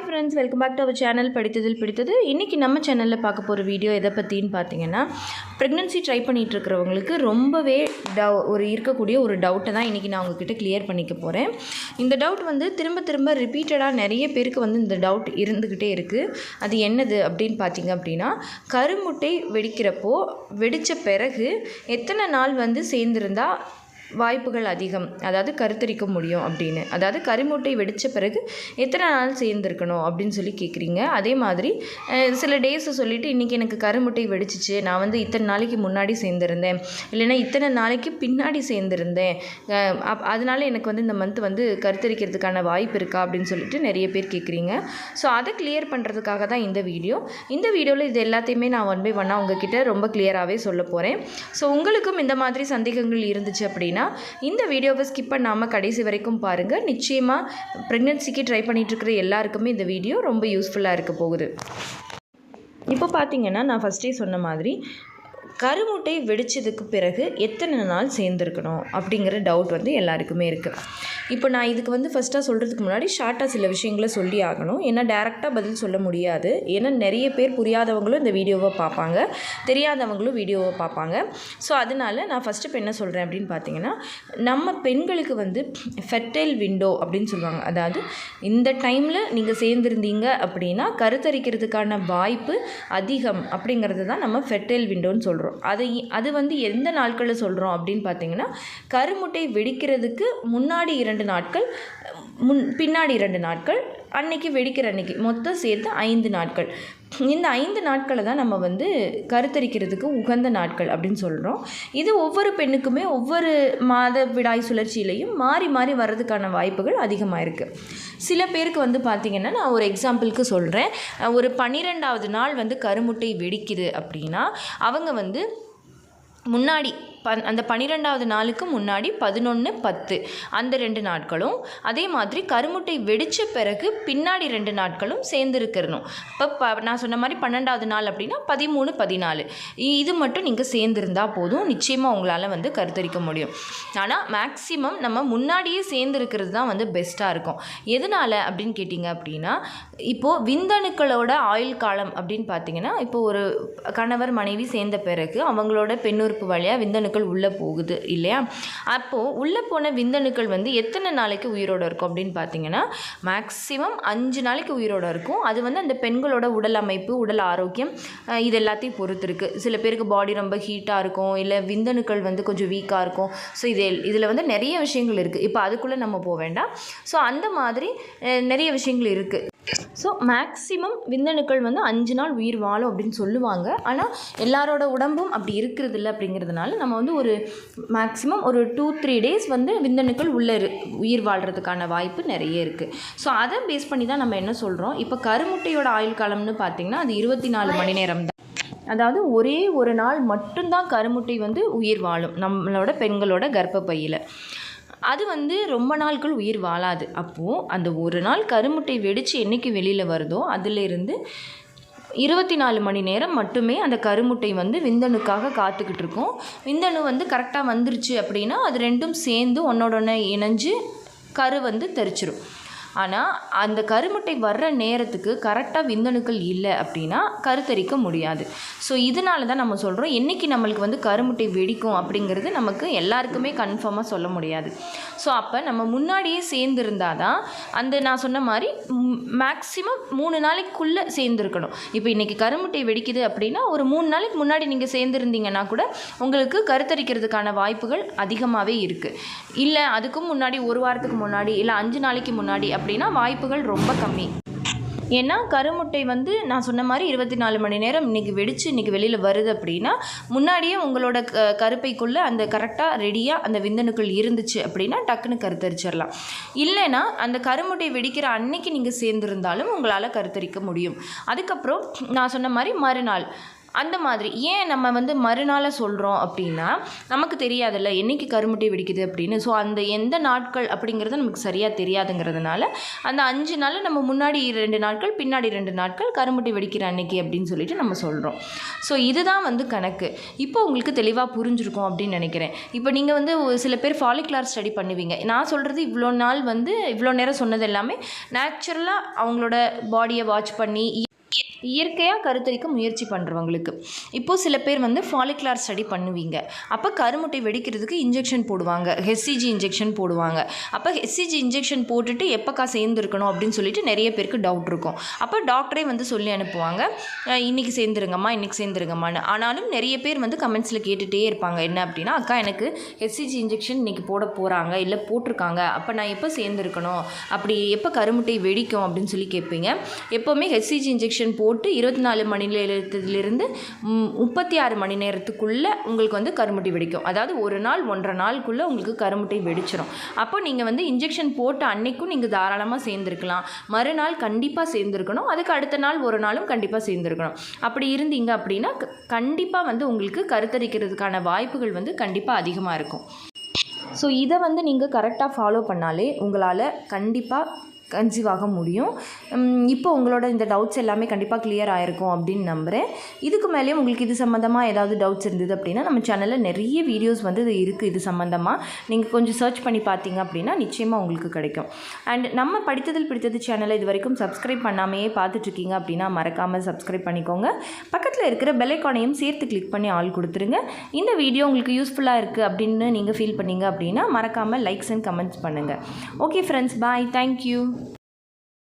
Hi friends welcome back to our channel படித்ததில் பிடித்தது இன்றைக்கி நம்ம சேனலில் பார்க்க போகிற வீடியோ எதை பற்றின்னு பார்த்தீங்கன்னா ப்ரெக்னென்சி ட்ரை பண்ணிட்டு இருக்கிறவங்களுக்கு ரொம்பவே டவ் ஒரு இருக்கக்கூடிய ஒரு டவுட்டை தான் இன்றைக்கி நான் உங்ககிட்ட கிளியர் பண்ணிக்க போகிறேன் இந்த டவுட் வந்து திரும்ப திரும்ப ரிப்பீட்டடாக நிறைய பேருக்கு வந்து இந்த டவுட் இருந்துக்கிட்டே இருக்குது அது என்னது அப்படின்னு பார்த்தீங்க அப்படின்னா கருமுட்டை வெடிக்கிறப்போ வெடித்த பிறகு எத்தனை நாள் வந்து சேர்ந்துருந்தா வாய்ப்புகள் அதிகம். அதாவது கருத்தரிக்க முடியும் அப்படின்னு. அதாவது கருமுட்டை வெடித்த பிறகு எத்தனை நாள் சேர்ந்துருக்கணும் அப்படின்னு சொல்லி கேட்குறீங்க அதே மாதிரி சில டேஸை சொல்லிவிட்டு இன்றைக்கி எனக்கு கருமுட்டை வெடிச்சிச்சு. நான் வந்து இத்தனை நாளைக்கு முன்னாடி சேர்ந்துருந்தேன். இல்லைன்னா இத்தனை நாளைக்கு பின்னாடி சேர்ந்துருந்தேன். அப் அதனால எனக்கு வந்து இந்த மந்த் வந்து கருத்தரிக்கிறதுக்கான வாய்ப்பு இருக்கா அப்படின்னு சொல்லிட்டு நிறைய பேர் கேட்குறீங்க ஸோ அதை கிளியர் பண்ணுறதுக்காக தான் இந்த வீடியோ இந்த வீடியோவில் இது எல்லாத்தையுமே நான் ஒன் பை ஒன்னாக உங்ககிட்ட ரொம்ப கிளியராகவே சொல்ல போகிறேன் ஸோ உங்களுக்கும் இந்த மாதிரி சந்தேகங்கள் இருந்துச்சு அப்படின்னா இந்த வீடியோவை ஸ்கிப் பண்ணாமல் கடைசி வரைக்கும் பாருங்கள் நிச்சயமாக ப்ரெக்னென்சிக்கு ட்ரை பண்ணிகிட்ருக்கிற இருக்கிற எல்லாருக்குமே இந்த வீடியோ ரொம்ப யூஸ்ஃபுல்லாக இருக்க போகுது. இப்போ பார்த்தீங்கன்னா நான் ஃபஸ்ட்டே சொன்ன மாதிரி கருமுட்டை வெடிச்சதுக்கு பிறகு எத்தனை நாள் சேர்ந்துருக்கணும் அப்படிங்கிற டவுட் வந்து எல்லாருக்குமே இருக்குது இப்போ நான் இதுக்கு வந்து ஃபஸ்ட்டாக சொல்கிறதுக்கு முன்னாடி ஷார்ட்டாக சில விஷயங்களை சொல்லி ஆகணும். ஏன்னா டேரெக்டாக பதில் சொல்ல முடியாது. ஏன்னா நிறைய பேர் புரியாதவங்களும் இந்த வீடியோவை பார்ப்பாங்க. தெரியாதவங்களும் வீடியோவை பார்ப்பாங்க. ஸோ அதனால நான் ஃபஸ்ட்டு இப்போ என்ன சொல்கிறேன் அப்படின்னு பார்த்தீங்கன்னா நம்ம பெண்களுக்கு வந்து ஃபெர்டைல் விண்டோ அப்படின்னு சொல்லுவாங்க. அதாவது இந்த டைமில் நீங்கள் சேர்ந்துருந்தீங்க அப்படின்னா கருத்தரிக்கிறதுக்கான வாய்ப்பு அதிகம் அப்படிங்கிறது தான் நம்ம ஃபெர்டைல் விண்டோன்னு சொல்கிறோம் அதை அது வந்து எந்த நாட்களில் சொல்கிறோம் அப்படின்னு பார்த்தீங்கன்னா கருமுட்டை வெடிக்கிறதுக்கு முன்னாடி இரண்டு நாட்கள் முன் பின்னாடி இரண்டு நாட்கள் அன்னைக்கு வெடிக்கிற அன்னைக்கு. மொத்தம் சேர்த்து ஐந்து நாட்கள். இந்த ஐந்து நாட்களை தான் நம்ம வந்து கருத்தரிக்கிறதுக்கு உகந்த நாட்கள் அப்படின்னு சொல்கிறோம் இது ஒவ்வொரு பெண்ணுக்குமே ஒவ்வொரு மாத விடாய் சுழற்சியிலையும் மாறி மாறி வர்றதுக்கான வாய்ப்புகள் அதிகமாக இருக்குது சில பேருக்கு வந்து பார்த்திங்கன்னா நான் ஒரு எக்ஸாம்பிளுக்கு சொல்கிறேன் ஒரு பன்னிரெண்டாவது நாள் வந்து கருமுட்டை வெடிக்குது அப்படின்னா அவங்க வந்து முன்னாடி பன் அந்த பன்னிரெண்டாவது நாளுக்கு முன்னாடி பதினொன்று பத்து அந்த ரெண்டு நாட்களும். அதே மாதிரி கருமுட்டை வெடித்த பிறகு பின்னாடி ரெண்டு நாட்களும் சேர்ந்துருக்கிறணும். இப்போ ப நான் சொன்ன மாதிரி பன்னெண்டாவது நாள் அப்படின்னா பதிமூணு பதினாலு. இது மட்டும் நீங்கள் சேர்ந்துருந்தா போதும். நிச்சயமாக உங்களால் வந்து கருத்தரிக்க முடியும். ஆனால் மேக்ஸிமம் நம்ம முன்னாடியே சேர்ந்துருக்கிறது தான் வந்து பெஸ்ட்டாக இருக்கும். எதனால் அப்படின்னு கேட்டிங்க அப்படின்னா இப்போது விந்தணுக்களோட ஆயுள் காலம் அப்படின்னு பார்த்தீங்கன்னா இப்போ ஒரு கணவர் மனைவி சேர்ந்த பிறகு அவங்களோட பெண்ணுறுப்பு வழியாக விந்தணுக்கள் உள்ளே போகுது இல்லையா? அப்போது உள்ளே போன விந்தணுக்கள் வந்து எத்தனை நாளைக்கு உயிரோடு இருக்கும் அப்படின்னு பார்த்தீங்கன்னா மேக்ஸிமம் அஞ்சு நாளைக்கு உயிரோடு இருக்கும். அது வந்து அந்த பெண்களோட உடல் அமைப்பு உடல் ஆரோக்கியம் இது எல்லாத்தையும் பொறுத்து இருக்குது சில பேருக்கு பாடி ரொம்ப ஹீட்டாக இருக்கும் இல்லை விந்தணுக்கள் வந்து கொஞ்சம் வீக்காக இருக்கும். ஸோ இது இதில் வந்து நிறைய விஷயங்கள் இருக்குது இப்போ அதுக்குள்ளே நம்ம போக வேண்டாம். ஸோ அந்த மாதிரி நிறைய விஷயங்கள் இருக்குது ஸோ மேக்ஸிமம் விந்தணுக்கள் வந்து அஞ்சு நாள் உயிர் வாழும் அப்படின்னு சொல்லுவாங்க. ஆனால் எல்லாரோட உடம்பும் அப்படி இருக்கிறது இல்லை அப்படிங்கிறதுனால நம்ம வந்து ஒரு மேக்ஸிமம் ஒரு டூ த்ரீ டேஸ் வந்து விந்தணுக்கள் உள்ள இரு- உயிர் வாழ்கிறதுக்கான வாய்ப்பு நிறைய இருக்குது ஸோ அதை பேஸ் பண்ணி தான் நம்ம என்ன சொல்கிறோம் இப்போ கருமுட்டையோட ஆயுள் காலம்னு பார்த்திங்கன்னா அது இருபத்தி நாலு மணி நேரம் தான். அதாவது ஒரே ஒரு நாள் மட்டும்தான் கருமுட்டை வந்து உயிர் வாழும் நம்மளோட பெண்களோட கர்ப்பப்பையில். அது வந்து ரொம்ப நாட்கள் உயிர் வாழாது. அப்போது அந்த ஒரு நாள் கருமுட்டை வெடித்து என்றைக்கு வெளியில் வருதோ அதிலிருந்து இருபத்தி நாலு மணி நேரம் மட்டுமே அந்த கருமுட்டை வந்து விந்தணுக்காக காத்துக்கிட்டு இருக்கும். விந்தணு வந்து கரெக்டாக வந்துருச்சு அப்படின்னா அது ரெண்டும் சேர்ந்து ஒன்னோட ஒன்று இணைஞ்சு கரு வந்து தெரிச்சிடும் ஆனால் அந்த கருமுட்டை வர்ற நேரத்துக்கு கரெக்டாக விந்தணுக்கள் இல்லை அப்படின்னா கருத்தரிக்க முடியாது. ஸோ இதனால தான் நம்ம சொல்கிறோம் என்றைக்கு நம்மளுக்கு வந்து கருமுட்டை வெடிக்கும் அப்படிங்கிறது நமக்கு எல்லாருக்குமே கன்ஃபார்மாக சொல்ல முடியாது. ஸோ அப்போ நம்ம முன்னாடியே சேர்ந்துருந்தால் தான் அந்த நான் சொன்ன மாதிரி மேக்ஸிமம் மூணு நாளைக்குள்ளே சேர்ந்துருக்கணும். இப்போ இன்றைக்கி கருமுட்டை வெடிக்குது அப்படின்னா ஒரு மூணு நாளைக்கு முன்னாடி நீங்கள் சேர்ந்துருந்தீங்கன்னா கூட உங்களுக்கு கருத்தரிக்கிறதுக்கான வாய்ப்புகள் அதிகமாகவே இருக்குது இல்லை அதுக்கும் முன்னாடி ஒரு வாரத்துக்கு முன்னாடி இல்லை அஞ்சு நாளைக்கு முன்னாடி அப்படின்னா வாய்ப்புகள் ரொம்ப கம்மி. ஏன்னா கருமுட்டை வந்து நான் சொன்ன மாதிரி இருபத்தி நாலு மணி நேரம் இன்றைக்கி வெடித்து இன்றைக்கி வெளியில் வருது அப்படின்னா முன்னாடியே உங்களோட க கருப்பைக்குள்ளே அந்த கரெக்டாக ரெடியாக அந்த விந்தணுக்கள் இருந்துச்சு அப்படின்னா டக்குன்னு கருத்தரிச்சிடலாம் இல்லைன்னா அந்த கருமுட்டை வெடிக்கிற அன்னைக்கு நீங்கள் சேர்ந்துருந்தாலும் உங்களால் கருத்தரிக்க முடியும். அதுக்கப்புறம் நான் சொன்ன மாதிரி மறுநாள். அந்த மாதிரி ஏன் நம்ம வந்து மறுநாளை சொல்கிறோம் அப்படின்னா நமக்கு தெரியாதுல்ல என்னைக்கு கருமுட்டி வெடிக்குது அப்படின்னு. ஸோ அந்த எந்த நாட்கள் அப்படிங்கிறது நமக்கு சரியாக தெரியாதுங்கிறதுனால அந்த அஞ்சு நாள் நம்ம முன்னாடி ரெண்டு நாட்கள் பின்னாடி ரெண்டு நாட்கள் கருமுட்டி வெடிக்கிற அன்னைக்கு அப்படின்னு சொல்லிட்டு நம்ம சொல்கிறோம் ஸோ இதுதான் வந்து கணக்கு. இப்போ உங்களுக்கு தெளிவாக புரிஞ்சிருக்கும் அப்படின்னு நினைக்கிறேன். இப்போ நீங்கள் வந்து ஒரு சில பேர் ஃபாலிகுலார் ஸ்டடி பண்ணுவீங்க. நான் சொல்கிறது இவ்வளோ நாள் வந்து இவ்வளோ நேரம் சொன்னது எல்லாமே நேச்சுரலாக அவங்களோட பாடியை வாட்ச் பண்ணி இயற்கையாக கருத்தரிக்க முயற்சி பண்ணுறவங்களுக்கு இப்போது சில பேர் வந்து ஃபாலிகுலார் ஸ்டடி பண்ணுவீங்க. அப்போ கருமுட்டை வெடிக்கிறதுக்கு இன்ஜெக்ஷன் போடுவாங்க. ஹெச்சிஜி இன்ஜெக்ஷன் போடுவாங்க. அப்போ ஹெச்சிஜி இன்ஜெக்ஷன் போட்டுட்டு எப்போக்கா சேர்ந்துருக்கணும் அப்படின்னு சொல்லிட்டு நிறைய பேருக்கு டவுட் இருக்கும். அப்போ டாக்டரே வந்து சொல்லி அனுப்புவாங்க. இன்றைக்கி இன்னைக்கு சேர்ந்துருங்கம்மா இன்றைக்கி சேர்ந்துருங்கம்மான்னு. ஆனாலும் நிறைய பேர் வந்து கமெண்ட்ஸில் கேட்டுகிட்டே இருப்பாங்க. என்ன அப்படின்னா அக்கா எனக்கு ஹெச்சிஜி இன்ஜெக்ஷன் இன்னைக்கு போட போகிறாங்க இல்லை போட்டிருக்காங்க. அப்போ நான் எப்போ சேர்ந்துருக்கணும்? அப்படி எப்போ கருமுட்டை வெடிக்கும்? அப்படின்னு சொல்லி கேட்பீங்க. எப்போவுமே ஹெச்சிஜி இன்ஜெக்ஷன் போ போட்டு இருபத்தி நாலு மணி நேரத்துலேருந்து முப்பத்தி ஆறு மணி நேரத்துக்குள்ளே உங்களுக்கு வந்து கருமுட்டி வெடிக்கும். அதாவது ஒரு நாள் ஒன்றரை நாளுக்குள்ளே உங்களுக்கு கருமுட்டை வெடிச்சிரும். அப்போ நீங்கள் வந்து இன்ஜெக்ஷன் போட்ட அன்னைக்கும் நீங்கள் தாராளமாக சேர்ந்துருக்கலாம். மறுநாள் கண்டிப்பாக சேர்ந்துருக்கணும். அதுக்கு அடுத்த நாள் ஒரு நாளும் கண்டிப்பாக சேர்ந்துருக்கணும். அப்படி இருந்தீங்க அப்படின்னா கண்டிப்பாக வந்து உங்களுக்கு கருத்தரிக்கிறதுக்கான வாய்ப்புகள் வந்து கண்டிப்பாக அதிகமாக இருக்கும். ஸோ இதை வந்து நீங்கள் கரெக்டாக ஃபாலோ பண்ணாலே உங்களால் கண்டிப்பாக கன்சீவ் ஆக முடியும் இப்போ உங்களோட இந்த டவுட்ஸ் எல்லாமே கண்டிப்பாக கிளியர் ஆகிருக்கும் அப்படின்னு நம்புகிறேன் இதுக்கு மேலேயும் உங்களுக்கு இது சம்மந்தமாக ஏதாவது டவுட்ஸ் இருந்தது அப்படின்னா நம்ம சேனலில் நிறைய வீடியோஸ் வந்து இது இருக்குது இது சம்மந்தமாக நீங்கள் கொஞ்சம் சர்ச் பண்ணி பார்த்தீங்க அப்படின்னா நிச்சயமாக உங்களுக்கு கிடைக்கும். அண்ட் நம்ம படித்ததில் பிடித்தது சேனலை இது வரைக்கும் சப்ஸ்கிரைப் பண்ணாமையே பார்த்துட்ருக்கீங்க அப்படின்னா மறக்காமல் சப்ஸ்கிரைப் பண்ணிக்கோங்க. பக்கத்தில் இருக்கிற பெல்லைக்கானையும் சேர்த்து கிளிக் பண்ணி ஆள் கொடுத்துருங்க. இந்த வீடியோ உங்களுக்கு யூஸ்ஃபுல்லாக இருக்குது அப்படின்னு நீங்கள் ஃபீல் பண்ணீங்க அப்படின்னா மறக்காமல் லைக்ஸ் அண்ட் கமெண்ட்ஸ் பண்ணுங்கள் okay friends bye thank you